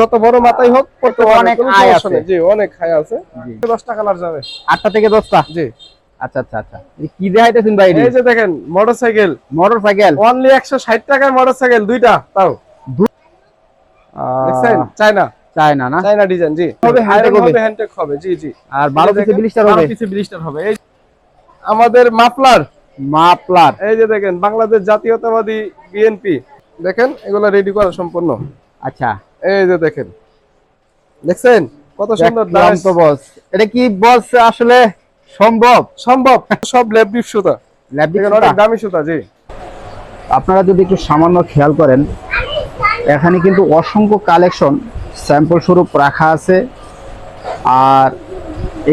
যত বড় মাথাই হোক অনেক আয় আছে। জি অনেক হাই আছে। জি। দশটা কালার যাবে। আটটা থেকে দশটা? জি। আচ্ছা আচ্ছা আচ্ছা। কি দেখাইতেছেন ভাই এই যে দেখেন মোটরসাইকেল। মোটর অনলি একশো ষাট টাকার মোটরসাইকেল দুইটা তাও। দেখছেন? চায়না। চায়না না? চায়না ডিজাইন জি। হবে, হ্যান্ডটেক জি জি। আর এই যে পিসে দেখেন, বিলিস্টার বারো পিসে ব্লিস্টার হবে। এই আমাদের মাফলার। মাপলার এই যে দেখেন বাংলাদেশ জাতীয়তাবাদী বিএনপি। দেখেন এগুলা রেডি করা সম্পূর্ণ। আচ্ছা। এই যে দেখেন। দেখছেন? কত সুন্দর দাস। তো বস। এটা কি বস আসলে? সম্ভব? সম্ভব। সব ল্যাব ডিপ সুতা। অনেক দামি সুতা জি। আপনারা যদি একটু সামান্য খেয়াল করেন এখানে কিন্তু অসংখ্য কালেকশন স্যাম্পল স্বরূপ রাখা আছে। আর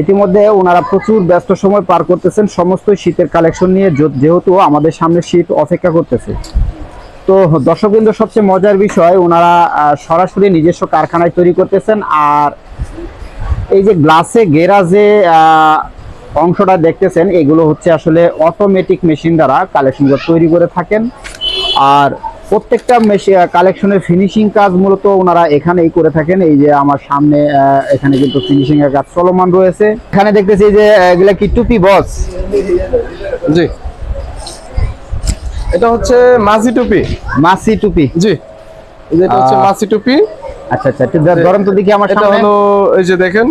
ইতিমধ্যে ওনারা প্রচুর ব্যস্ত সময় পার করতেছেন সমস্ত শীতের কালেকশন নিয়ে যেহেতু আমাদের সামনে শীত অপেক্ষা করতেছে। তো দর্শকবৃন্দ, সবচেয়ে মজার বিষয়, ওনারা সরাসরি নিজস্ব কারখানায় তৈরি করতেছেন আর এই যে গ্লাসে গেরা যে অংশটা দেখতেছেন, এগুলো হচ্ছে আসলে অটোমেটিক মেশিন দ্বারা কালেকশনগুলো তৈরি করে থাকেন। আর প্রত্যেকটা কালেকশনের ফিনিশিং কাজ মূলত ওনারা এখানেই করে থাকেন। এই যে আমার সামনে এখানে কিন্তু ফিনিশিং এর কাজ চলমান রয়েছে। এখানে দেখতেছি যে এগুলা কি টুপি, বস? জি। এটা হচ্ছে মাঝি টুপি। মাসি টুপি। জি। এটা হচ্ছে মাছি টুপি। আচ্ছা আচ্ছা একটু ধরেন তো দেখি আমার সামনে। এটা হলো এই যে দেখেন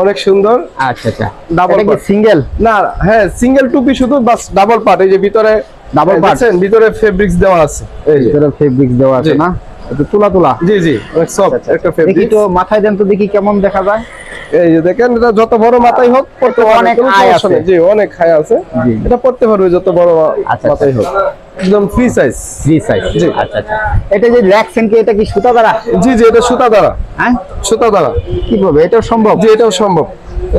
অনেক সুন্দর। আচ্ছা আচ্ছা। ডাবল এটা কি সিঙ্গেল না হ্যাঁ সিঙ্গেল টুপি শুধু বাস ডাবল পার্ট এই যে ভিতরে ডাবল পার্ট। দেখছেন? ভিতরে ফেব্রিক্স দেওয়া আছে। এই ভিতরে ফেব্রিক দেওয়া আছে না? একটু তুলা তুলা। জি জি অনেক সফট একটা দেখি ফেব্রিক তো মাথায় দেন তো দেখি কেমন দেখা যায়। এই যে দেখেন এটা যত বড় মাথাই হোক পড়তে অনেক আয় আছে। জি অনেক হাই আছে। এটা পড়তে পারবে যত বড় আচ্ছা, মাথাই হোক। একদম ফ্রি সাইজ ফ্রি সাইজ জি। আচ্ছা আচ্ছা। এটা যে রাখছেন কি এটা কি সুতা দ্বারা জি জি এটা সুতা দ্বারা হ্যাঁ? সুতা দ্বারা কীভাবে এটাও সম্ভব? জি এটাও সম্ভব।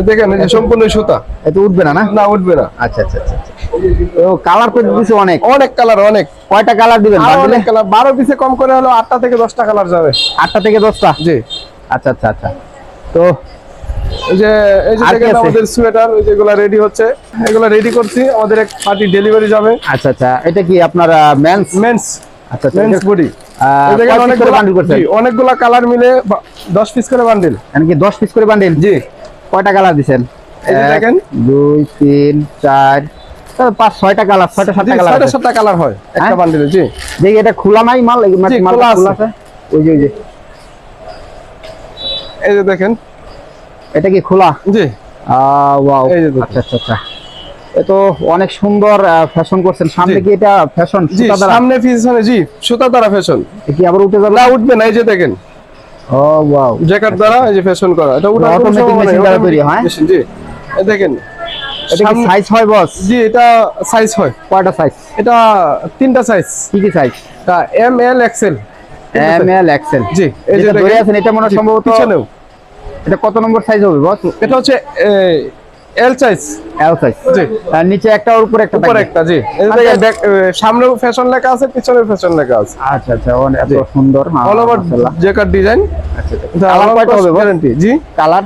দেখেন এই সম্পূর্ণ সুতা। এটা উঠবে না না? না উঠবে না। আচ্ছা আচ্ছা আচ্ছা আচ্ছা। তো কালার করে দিছে অনেক। অনেক কালার অনেক। কয়টা কালার দিবেন? অনেক কালার বারো পিসে কম করে হলো আটটা থেকে দশটা কালার যাবে। আটটা থেকে দশটা? জি। আচ্ছা আচ্ছা আচ্ছা। তো যে এই যে দেখেন আমাদের সোয়েটার যেগুলো রেডি হচ্ছে। এগুলো রেডি করছি আমাদের এক পার্টি ডেলিভারি যাবে। আচ্ছা আচ্ছা। এটা কি আপনার মেন্স মেন্স আচ্ছা মেন্স বডি অনেকগুলো কালার মিলে দশ পিস করে বান্ডিল মানে কি দশ পিস করে বান্ডিল জি। কয়টা কালার এক, দেখেন। দুই তিন চার পাঁচ ছয়টা কালার ছয়টা সাতটা কালার ছয়টা সাতটা কালার হয় একটা হ্যাঁ? বান্ডিলে জি। দেখি এটা খোলা নাই মাল খোলা। আছে। যে ওই যে। এই যে দেখেন এটা কি খোলা? জি। ওয়াও। আচ্ছা আচ্ছা আচ্ছা। তো অনেক সুন্দর ফ্যাশন করছেন। সামনে কি এটা ফ্যাশন সুতা দ্বারা? সামনে পিছনে জি সুতা দ্বারা ফ্যাশন কি আবার উঠে যাবে? না উঠবে না এই যে দেখেন। ও ওয়াও। জ্যাকেট দ্বারা এই যে ফ্যাশন করা। এটা সম্ভাবনা নেই, machine দ্বারা তৈরি হয়? machine, জি। এই দেখেন এটা কি সাইজ হয় বস জি এটা সাইজ হয়। কয়টা সাইজ এটা তিনটা সাইজ কি কি সাইজ এটা M L XL M L XL জি এই যে ধরে আছেন এটা মনে হয় সম্ভবত পিছনেও। এটা কত নম্বর সাইজ হবে বস এটা হচ্ছে এল সাইজ এল সাইজ জি। আর নিচে একটা ওর উপরে একটা উপরে একটা জি। এই যে দেখেন back- ফ্যাশন লেখা আছে পিছনে ফ্যাশন লেখা আছে। আচ্ছা আচ্ছা অনেক এত সুন্দর অল ওভার। জ্যাকেট ডিজাইন আচ্ছা আচ্ছা। কালার কয়টা হবে গ্যারান্টি জি। কালার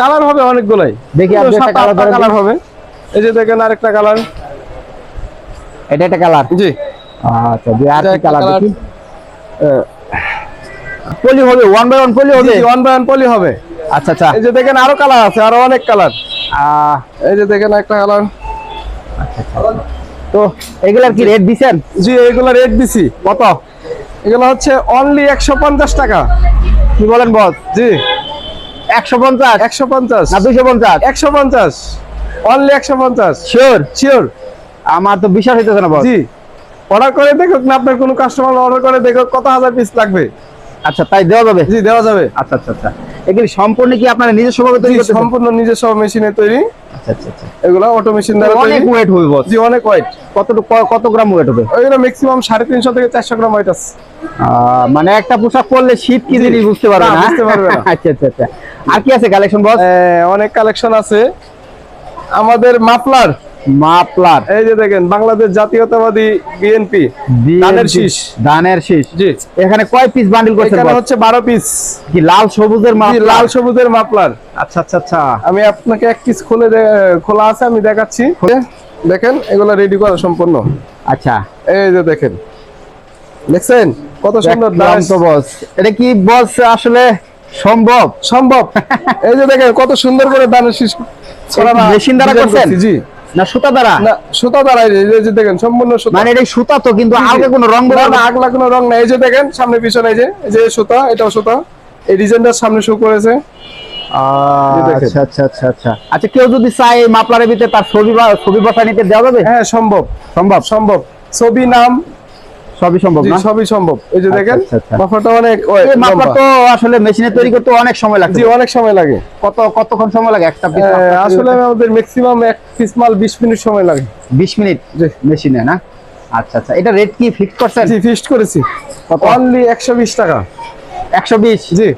কালার হবে অনেকগুলাই। দেখি আপনি একটা ধরেন কালার হবে। এই যে দেখেন আরেকটা কালার এটা একটা কালার জি। আচ্ছা যে আর কি কালার। দেখি? পলি হবে ওয়ান বাই ওয়ান পলি হবে। ওয়ান বাই ওয়ান পলি হবে। আচ্ছা আচ্ছা। এই যে দেখেন আরও কালার আছে আরও অনেক কালার এই যে দেখেন একটা কালার তো এগুলার কি রেট দিছেন? জি এইগুলো রেট দিছি। কত? এগুলো হচ্ছে অনলি একশো পঞ্চাশ টাকা। কি বলেন বস? জি। একশো পঞ্চাশ? একশো পঞ্চাশ। না দুইশো পঞ্চাশ? একশো পঞ্চাশ। অনলি একশো পঞ্চাশ। শিওর শিওর আমার তো বিশ্বাস হইতেছে না বস। জি। অর্ডার করে দেখুক না আপনার কোনো কাস্টমার অর্ডার করে দেখুক কত হাজার পিস লাগবে। আচ্ছা তাই দেওয়া যাবে? জি দেওয়া যাবে। আচ্ছা আচ্ছা আচ্ছা। এগুলি সম্পূর্ণ কি আপনারা নিজস্ব ভাবে তৈরি জি, করতেছেন সম্পূর্ণ নিজস্ব মেশিনে তৈরি। আচ্ছা আচ্ছা এগুলো অটো মেশিন দ্বারা অনেক ওয়েট হবে বস জি অনেক ওয়েট কত কত গ্রাম ওয়েট হবে? ওইগুলো ম্যাক্সিমাম সাড়ে তিনশো থেকে চারশো গ্রাম ওয়েট আছে। মানে একটা পোশাক পরলে শীত কি। জিনিস বুঝতে পারবে না, বুঝতে পারবে না। আচ্ছা আচ্ছা আচ্ছা। আর কি আছে কালেকশন বস অনেক কালেকশন আছে। আমাদের মাফলার। মাপলার। এই যে দেখেন বাংলাদেশ জাতীয়তাবাদী বিএনপি ধানের শীষ। ধানের শীষ। জি। এখানে কয় পিস বান্ডিল করছেন এখানে হচ্ছে বারো পিস কি লাল সবুজের মাপ লাল সবুজের মাফলার আচ্ছা আচ্ছা আচ্ছা। আমি আপনাকে এক পিস খুলে খোলা আছে আমি দেখাচ্ছি। দেখেন এগুলো রেডি করা সম্পূর্ণ। আচ্ছা। এই যে দেখেন। দেখছেন? কত সুন্দর দাস। তো বস। এটা কি বস আসলে সম্ভব? সম্ভব। এই যে দেখেন কত সুন্দর করে দানের শীষ মেশিন দ্বারা করছেন? জি। না সুতা দ্বারা? না সুতা দ্বারা এই যে- দেখেন সম্পূর্ণ সুতা। মানে এটা সুতা তো কিন্তু। আগে কোনো রং না আগলা কোনো রং নাই। এই যে দেখেন সামনে পিছনে এই যে এই যে সুতা এটাও সুতা। এই ডিজাইনটা সামনে শো করেছে। আচ্ছা আচ্ছা আচ্ছা আচ্ছা। আচ্ছা কেউ যদি চায় এই মাপলারের ভিতরে তার ছবি ছবি বসা নিতে দেওয়া যাবে? হ্যাঁ সম্ভব। সম্ভব। সম্ভব। ছবি নাম সবই সম্ভব না? সবই সম্ভব। এই যে আচ্ছা, দেখেন আচ্ছা, আচ্ছা। মাফাটা অনেক এই তো আসলে মেশিনে তৈরি করতে অনেক সময় লাগছে জি অনেক সময় লাগে। কত কতক্ষণ সময় লাগে? একটা পিস আসলে আমাদের ম্যাক্সিমাম এক পিস মাল বিশ মিনিট সময় লাগে। 20 মিনিট মেশিনে না? আচ্ছা আচ্ছা। এটা রেট কি ফিক্স করছেন? জি ফিক্স করেছি? অনলি একশো বিশ টাকা। 120 জি।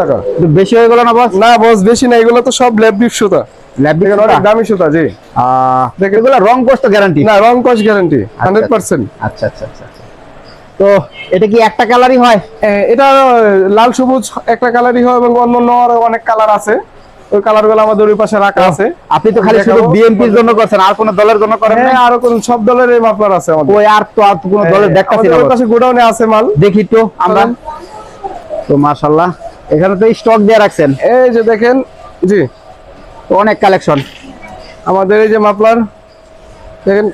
টাকা। বেশি হয়ে গেল না বস না বস বেশি না এগুলো তো সব ল্যাব ডিপ সুতা। ল্যাব দেখেন অনেক দামি সুতা জি। দেখেন। এগুলো রং কোর্স তো গ্যারান্টি না রং কস গ্যারান্টি হান্ড্রেড পার্সেন্ট আচ্ছা আচ্ছা আচ্ছা আচ্ছা। তো এটা কি একটা কালারই হয়? এটা লাল সবুজ একটা কালারই হয় এবং অন্য অন্য অনেক কালার আছে। ওই কালারগুলো আমাদের ওই পাশে রাখা আছে। আপনি তো খালি শুধু। বিএনপির জন্য করছেন আর কোন দলের জন্য করেন না হ্যাঁ আরও কোন সব দলের আছে আমাদের। ওই আর তো আর কোনো দলের হ্যাঁ, দেখতেছি না ওই পাশে গোডাউনে আছে মাল। দেখি তো আমরা। তো মাশাআল্লাহ এখানে তো স্টক দিয়ে রাখছেন। এই যে দেখেন জি। অনেক কালেকশন আমাদের এই যে মাপলার দেখেন।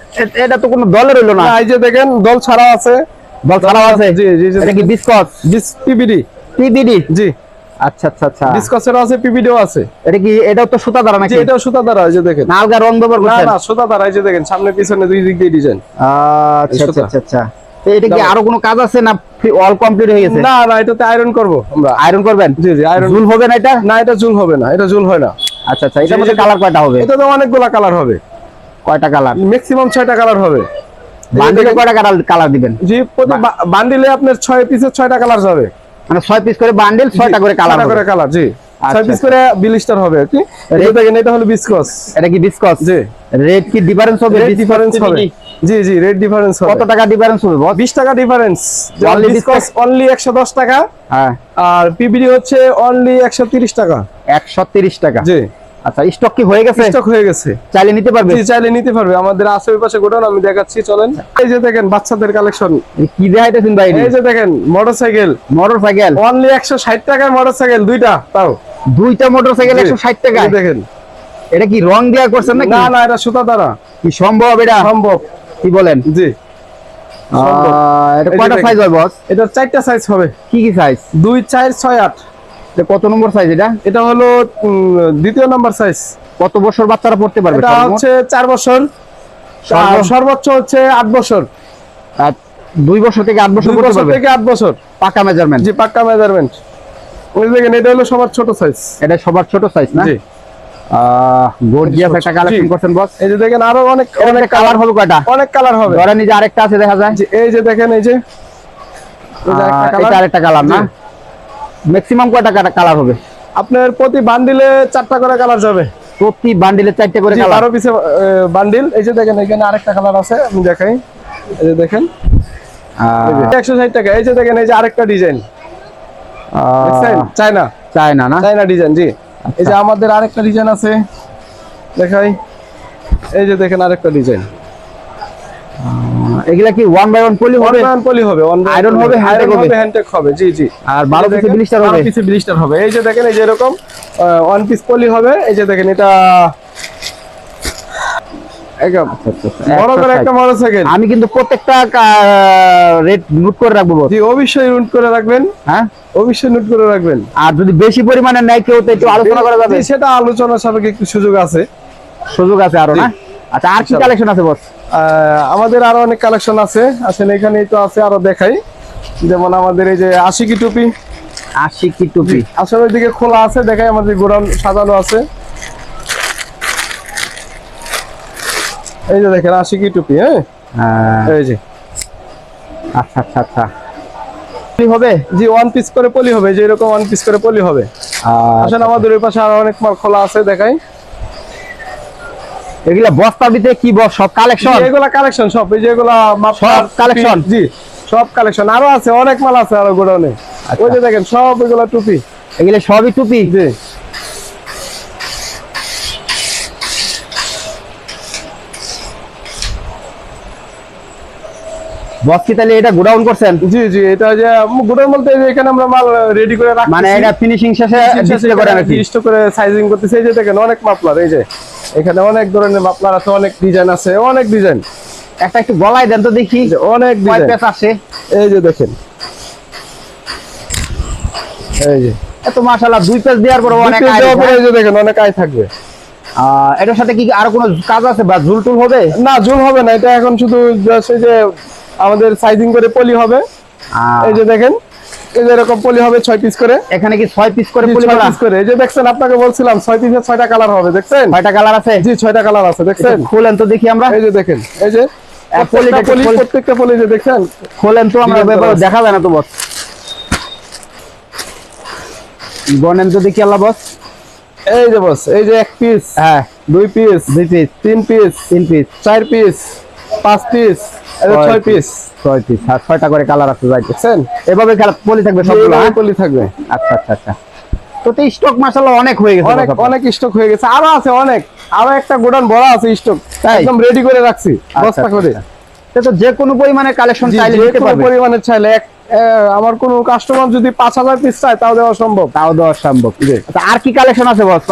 এটা তো কোনো দলের হইল না। এই যে দেখেন দল ছাড়া আছে। দল ছাড়াও আছে? জি জি এটা কি বিস্কট? বিস পিবিডি। পিডিডি জি। আচ্ছা আচ্ছা আচ্ছা। আছে আছে। এটা কি এটাও তো সুতা দ্বারা নাকি? এটাও সুতা দ্বারা এই যে দেখেন। আলগা রং ব্যবহার না করছেন? না সুতা দ্বারা এই যে দেখেন সামনে পিছনে দুই দিক দিয়ে ডিজাইন আচ্ছা আচ্ছা আচ্ছা। তো এটা কি আরও কোনো কাজ আছে না অল কমপ্লিট হয়ে গেছে? না না এটাতে আয়রন করব আমরা। আয়রন করবেন? জি জি আয়রন জুল হবে না এটা? না এটা জুল হবে না এটা জুল হয় না। আচ্ছা আচ্ছা এটার মধ্যে কালার কয়টা হবে? এটা তো অনেকগুলা কালার হবে। কয়টা কালার ম্যাক্সিমাম ছয়টা কালার হবে। বান্ডিলে কয়টা কালার কালার দিবেন? জি প্রতি বান্ডিলে আপনার ছয় পিসের ছয়টা কালার যাবে মানে ছয় পিস করে বান্ডিল ছয়টা করে কালার করে কালার জি। আচ্ছা, ছয় পিস আচ্ছা। করে বিলিস্টার হবে কি এটা দেখেন এটা হলো বিস্কস এটা কি ডিসকাস জি। রেট কি ডিফারেন্স হবে? ডিফারেন্স হবে? জি জি রেট ডিফারেন্স হবে। কত টাকা ডিফারেন্স হবে বস 20 টাকা ডিফারেন্স Only বিস্কস অনলি 110 টাকা। হ্যাঁ। আর পিবিডি হচ্ছে অনলি 130 টাকা। 130 টাকা? জি। আচ্ছা স্টক কি হয়ে গেছে? স্টক হয়ে গেছে। চাইলে নিতে পারবে? জি চাইলে নিতে পারবে। আমাদের আশেপাশে গোডাউন আমি দেখাচ্ছি চলেন। এই যে দেখেন বাচ্চাদের কালেকশন কি দেখাইতেছেন ভাই? এই যে দেখেন মোটরসাইকেল মোটর সাইকেল অনলি 160 টাকায় মোটরসাইকেল দুইটা তাও। দুইটা মোটর সাইকেল একশো ষাট টাকা দেখেন। এটা কি রং দেওয়া করছেন নাকি? না না এটা সুতা দ্বারা। কি সম্ভব এটা? সম্ভব। কি বলেন? জি। এটা কয়টা সাইজ হয় বস এটা চারটা সাইজ হবে। কি কি সাইজ দুই চার ছয় আট। কত নম্বর সাইজ এটা? এটা হলো দ্বিতীয় নাম্বার সাইজ কত বছর বাচ্চারা পড়তে পারবে এটা হচ্ছে চার বছর। সর্বোচ্চ হচ্ছে আট বছর। আর দুই বছর থেকে আট বছর বছর থেকে আট বছর। পাকা মেজারমেন্ট জি পাক্কা মেজারমেন্ট ওই দেখেন এটা হলো সবার ছোট সাইজ এটা সবার ছোট সাইজ না? জি। গর্জিয়াস একটা কালেকশন জি। করছেন বস এই যে দেখেন আরও অনেক অনেক অনেক কালার হবে কয়টা? অনেক কালার হবে। ধরেন এই যে আরেকটা আছে দেখা যায়। এই যে দেখেন এই যে। এই যে একটা আহ, colour। এটা আরেকটা কালার না? ম্যাক্সিমাম কয়টা কালার হবে? আপনার প্রতি বান্ডিলে চারটা করে কালার যাবে। প্রতি বান্ডিলে চারটে করে কালার বারো পিসে বান্ডিল এই যে দেখেন এখানে আরেকটা কালার আছে আমি দেখাই। এই যে দেখেন। একশো ষাট টাকা। এই যে দেখেন এই যে আরেকটা ডিজাইন চায়না। চায় না? না চায়না ডিজাইন জি। এই যে আমাদের আরেকটা ডিজাইন আছে। দেখাই। এই যে দেখেন আরেকটা ডিজাইন এগুলা কি ওয়ান বাই ওয়ান পলি হবে? অনলাইন পলি হবে Iron হবে, handtag আয়রন হবে? হবে হ্যান্ডটেক হবে জি জি। আর বারো এই যে পিসে ব্লিস্টার হবে। পিসে ব্লিস্টার হবে। এই যে দেখেন এই যে এরকম ওয়ান পিস পলি হবে। এই যে দেখেন এটা একদম বড় করে আমি কিন্তু প্রত্যেকটা রেট নোট করে রাখব। অবশ্যই নোট করে রাখবেন। হ্যাঁ? অবশ্যই নোট করে রাখবেন। আর যদি বেশি পরিমাণে নেয় কেউ তো একটু আলোচনা করা যাবে। সেটা আলোচনার সাপেক্ষে একটু সুযোগ আছে। সুযোগ আছে আরও না? আচ্ছা আর কি কালেকশন আছে বস আমাদের আরও অনেক কালেকশন আছে। আসলে এখানেই তো আছে আরও দেখাই। যেমন আমাদের এই যে আশিকি টুপি। আশি কি টুপি আসলে ওইদিকে খোলা আছে দেখাই আমাদের গোডাউন সাজানো আছে। এই যে দেখেন আশিকি টুপি হ্যাঁ? আহ, এই যে। আচ্ছা আচ্ছা আচ্ছা। হবে? জি ওয়ান পিস করে পলি হবে যে এরকম ওয়ান পিস করে পলি হবে। আহ, আসলে আমাদের ওই পাশে আরও অনেক মাল খোলা আছে দেখাই। এগুলা বস্তা ভিতরে কি বস সব কালেকশন এগুলা কালেকশন সব এই যে এগুলা মাফলার, সব কালেকশন জি সব কালেকশন আরও আছে অনেক মাল আছে আরও গোডাউনে। আচ্ছা। ওই যে দেখেন সব এগুলা টুপি। এগুলা সবই টুপি? জি। বস কি তাহলে এটা গোডাউন করছেন? জি জি এটা যে এই যে এখানে আমরা মাল রেডি করে রাখছি মানে এটা ফিনিশিং শেষে ডিসপ্লে করে স্টক করে সাইজিং করতেছে। এই যে দেখেন অনেক মাপলার এই যে। এখানে অনেক ধরনের মাপলার আছে অনেক ডিজাইন আছে অনেক ডিজাইন একটা একটু গলায় দেন তো দেখি। অনেক ডিজাইন আসে? এই যে দেখেন। এই যে। এত মাশাআল্লাহ দুই পেস দেওয়ার পর অনেক আয়? এই যে দেখেন অনেক আয় থাকবে। এটার সাথে কি আরও কোনো কাজ আছে বা ঝুল টুল হবে? না জুল হবে না এটা এখন শুধু যে আমাদের সাইজিং করে পলি হবে। এই যে দেখেন এই যে এরকম পলি হবে ছয় পিস করে। এখানে কি ছয় পিস করে পুলি পিস করে? এই যে দেখছেন আপনাকে বলছিলাম ছয় পিসের ছয়টা কালার হবে দেখছেন? ছয়টা কালার আছে? জি ছয়টা কালার আছে দেখছেন? খোলেন তো দেখি আমরা। এই যে দেখেন এই যে প্রত্যেকটা পলি পলি- প্রত্যেকটা পলি যে দেখছেন? খোলেন তো আমরা দেখা যায় না তো বস। গনেন তো দেখি আল্লাহ বস। এই যে বস এই যে এক পিস হ্যাঁ। দুই পিস দুই পিস তিন পিস তিন পিস চার পিস পাঁচ পিস ছয় পিস ছয় পিস আর ছয়টা করে কালার আছে যাই এভাবে পলি থাকবে সবগুলো হ্যাঁ? পলি থাকবে। আচ্ছা আচ্ছা আচ্ছা। তো তো স্টক মাশাআল্লাহ অনেক হয়ে গেছে অনেক অনেক স্টক হয়ে গেছে। আরও আছে অনেক। আরও একটা গোডাউন বড় আছে স্টক একদম রেডি করে রাখছি আচ্ছা, বস্তা করে। আচ্ছা। তো তো যে কোনো পরিমাণে কালেকশন চাইলে যে নিতে কোনো পারবে। চাইলে এক আমার কোন কাস্টমার যদি পাঁচ হাজার পিস চায় তাও দেওয়া সম্ভব। তাও দেওয়া সম্ভব। আচ্ছা আর কি কালেকশন আছে বস?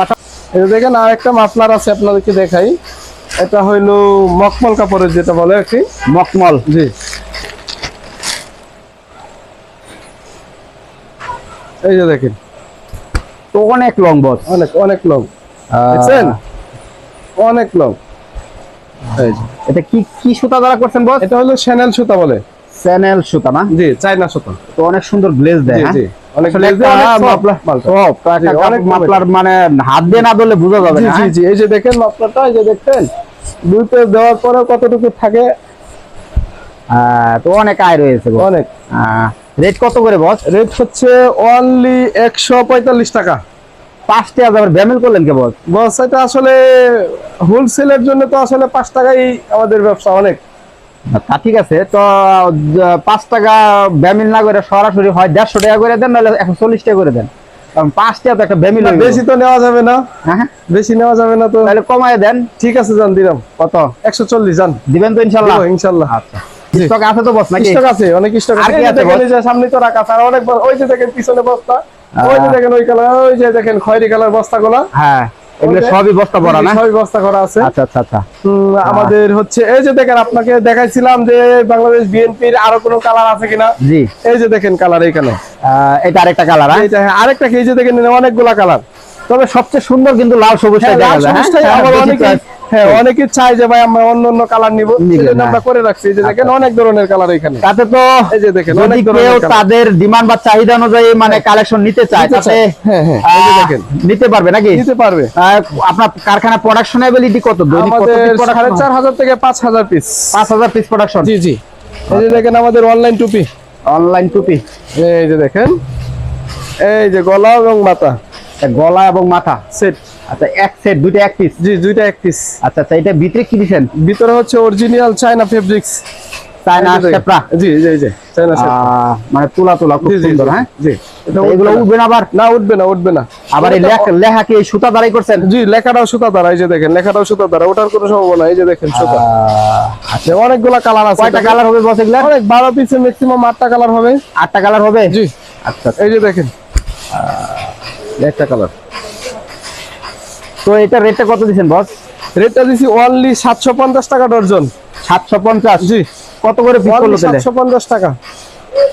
দেখেন আর একটা মাফলার আছে আপনাদেরকে দেখাই। এটা হইল মকমল কাপড়ের যেটা বলে কি। মকমল জি। এই যে দেখেন। তো অনেক লং বস অনেক অনেক লং দেখছেন? অনেক লং এটা কি কি সুতা দ্বারা করছেন বস এটা হলো শ্যানেল সুতা বলে। চ্যানেল সুতা না? জি চাইনা সুতা। তো অনেক সুন্দর গ্লেজ দেয় জি হ্যাঁ? জি। অনেক অনেক মাপলার মানে হাত দিয়ে না ধরলে বোঝা যাবে জি না জি হ্যাঁ? জি। এই যে দেখেন মাপলাটা এই যে দেখছেন? দুই পেজ দেওয়ার পরে কতটুকু থাকে? তো অনেক আয় রয়েছে অনেক। রেট কত করে বস? রেট হচ্ছে অনলি একশো পঁয়তাল্লিশ টাকা। পাঁচটি হাজার ব্যামেল করলেন কে বস? বস এটা আসলে হোলসেলের জন্য তো আসলে পাঁচ টাকাই আমাদের ব্যবসা অনেক। তা ঠিক আছে তো পাঁচ টাকা ব্যামিল না করে সরাসরি হয় দেড়শো টাকা করে দেন নাহলে একশো চল্লিশ টাকা করে দেন। কারণ পাঁচটা তো একটা ব্যামিল না, বেশি তো নেওয়া যাবে না। হ্যাঁ বেশি নেওয়া যাবে না তো। তাহলে কমায় দেন। ঠিক আছে জান দিলাম। কত? একশো চল্লিশ যান। দিবেন তো ইনশাআল্লাহ ইনশাআল্লাহ আচ্ছা। স্টক আছে তো বস নাকি? স্টক আছে অনেক স্টক আর কি আছে সামনে তো রাখা আছে। আর অনেক ওই যে দেখেন পিছনে বস্তা। ওই যে দেখেন ওই কালার ওই যে দেখেন খয়েরি কালার বস্তা গুলা হ্যাঁ। এগুলো সবই বস্তা ভরা না? সবই বস্তা করা আছে। আচ্ছা আচ্ছা আচ্ছা। আমাদের হচ্ছে এই যে দেখেন আপনাকে দেখাইছিলাম যে বাংলাদেশ বিএনপির আরও কোনো কালার আছে কিনা? জি। এই যে দেখেন কালার এখানে এটা আরেকটা কালার এইটা হ্যাঁ, আরেকটা এই যে দেখেন অনেকগুলা কালার। তবে সবচেয়ে সুন্দর কিন্তু লাল সবুজটা হ্যাঁ, দেখা লাল যায় হ্যাঁ? অনেকে চায় যে ভাই আমরা অন্য অন্য কালার নিব। আমরা। করে রাখছি। যে দেখেন অনেক ধরনের কালার এখানে। তাতে তো এই যে দেখেন অনেক কেউ তাদের ডিমান্ড বা চাহিদা অনুযায়ী মানে কালেকশন নিতে চায় তাতে চায়। এই যে দেখেন। নিতে পারবে নাকি? নিতে পারবে। আপনার কারখানা প্রোডাকশন এবিলিটি কত দৈনিক প্রোডাকশন থেকে পিস পাঁচ হাজার পিস প্রোডাকশন জি জি। এই যে দেখেন আমাদের অনলাইন টুপি। অনলাইন টুপি? এই যে দেখেন এই যে গলা এবং মাথা। গলা এবং মাথা। সেট আচ্ছা এক সেট দুইটা এক পিস জি দুইটা এক পিস আচ্ছা আচ্ছা এটা ভিতরে কি দিছেন? ভিতরে হচ্ছে অরিজিনাল চায়না ফেব্রিক্স চায়না শেপরা জি জি জি চায়না মানে তুলা তুলা খুব সুন্দর হ্যাঁ? জি। এগুলো উঠবে না। আবার? না উঠবে না উঠবে না। আবার এই লেখা কি সুতা দ্বারাই করছেন? জি লেখাটাও সুতা দ্বারা এই যে দেখেন লেখাটাও সুতা দ্বারা। ওটার কোনো সম্ভাবনা এই যে দেখেন সুতা। আচ্ছা। অনেকগুলা কালার আছে কয়টা কালার হবে বস এগুলা? অনেক বারো পিসে ম্যাক্সিমাম আটটা কালার হবে। আটটা কালার হবে? জি। আচ্ছা এই যে দেখেন। একটা কালার তো এটা রেটটা কত দিছেন বস রেটটা দিছি অনলি সাতশো পঞ্চাশ টাকা ডর্জন। সাতশো পঞ্চাশ? জি। কত করে পিস করল সাতশো পঞ্চাশ টাকা।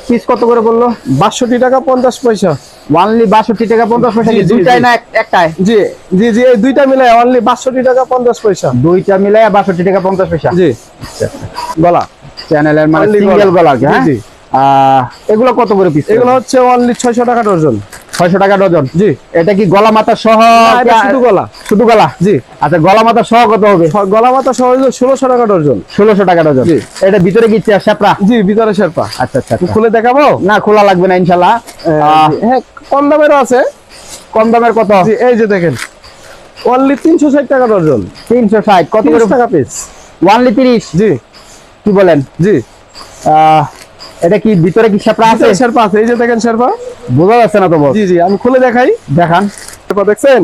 পিস কত করে বলল? বাষট্টি টাকা পঞ্চাশ পয়সা। ওয়ানলি বাষট্টি টাকা পঞ্চাশ পয়সা দুইটাই না এক- একটাই? জি জি জি এই দুইটা মিলে অনলি বাষট্টি টাকা পঞ্চাশ পয়সা। দুইটা মিলাই বাষট্টি টাকা পঞ্চাশ পয়সা? জি। গলা। চ্যানেলের মানে সিঙ্গেল গলা। হ্যাঁ? জি, এগুলো কত করে পিস এগুলো হচ্ছে অনলি ছয়শো টাকা ডর্জন। ছয়শো টাকা ডজন জি। এটা কি গলা মাথা সহ শুধু গলা। শুধু গলা? জি। আচ্ছা গলা মাথা সহ কত হবে? গলা মাথা সহ ষোলোশো টাকা ডর্জন ষোলোশো টাকা ডজন এটা ভিতরে কি চ্যাপড়া জি ভিতরে শেরপা। আচ্ছা আচ্ছা আচ্ছা। খুলে দেখাবো? না খোলা লাগবে না ইনশাল্লাহ। হ্যাঁ কম দামেরও আছে। কম দামের কত? এই যে দেখেন। অনলি তিনশো ষাট টাকা ডর্জন তিনশো ষাট কত টাকা পিস ওয়ানলি তিরিশ? জি। কি বলেন? জি। আহ, এটা কি ভিতরে কি শেপড়া আছে? শেরপা আছে এই যে দেখেন শেরপা। বোঝা যাচ্ছে না তো বস। জি জি আমি খুলে দেখাই। দেখান। শেরপা দেখছেন?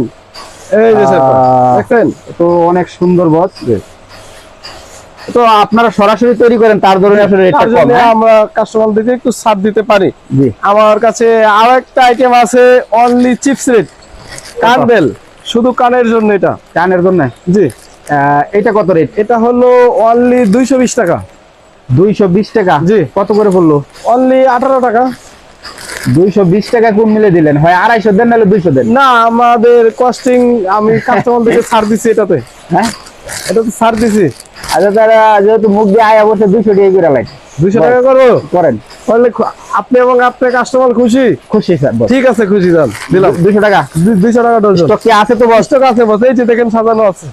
এই যে শেরপা দেখছেন? তো অনেক সুন্দর বস। তো আপনারা সরাসরি তৈরি করেন তার ধরুন আসলে রেটটা কম হ্যাঁ? আমরা কাস্টমারদেরকে একটু ছাড় দিতে পারি। জি। আমার কাছে আরও একটা আইটেম আছে অনলি চিপস রেট কানবেল শুধু কানের জন্য এটা। কানের জন্য? জি। এটা কত রেট? এটা হলো অনলি দুইশো বিশ টাকা। দুইশো বিশ টাকা? জি। কত করে পড়ল? অনলি আঠারো টাকা। দুইশো বিশ টাকা কোন মিলে দিলেন? হয় আড়াইশো দেন নাহলে দুইশো দেন? না আমাদের কস্টিং আমি কাস্টমারদেরকে ছাড় দিছি এটাতে। হ্যাঁ? এটা তো ছাড় দিছি। আচ্ছা তারা যেহেতু মুখ দিয়ে আয়া বসে দুইশো টাকা করে লাগে দুইশো টাকা করব? করেন। তাহলে আপনি এবং আপনার কাস্টমার খুশি? খুশি স্যার ঠিক আছে খুশি যান। দিলাম। দুইশো টাকা? দুইশো টাকা ডজন স্টক কি আছে তো স্টক আছে বস। এই যে দেখেন সাজানো আছে।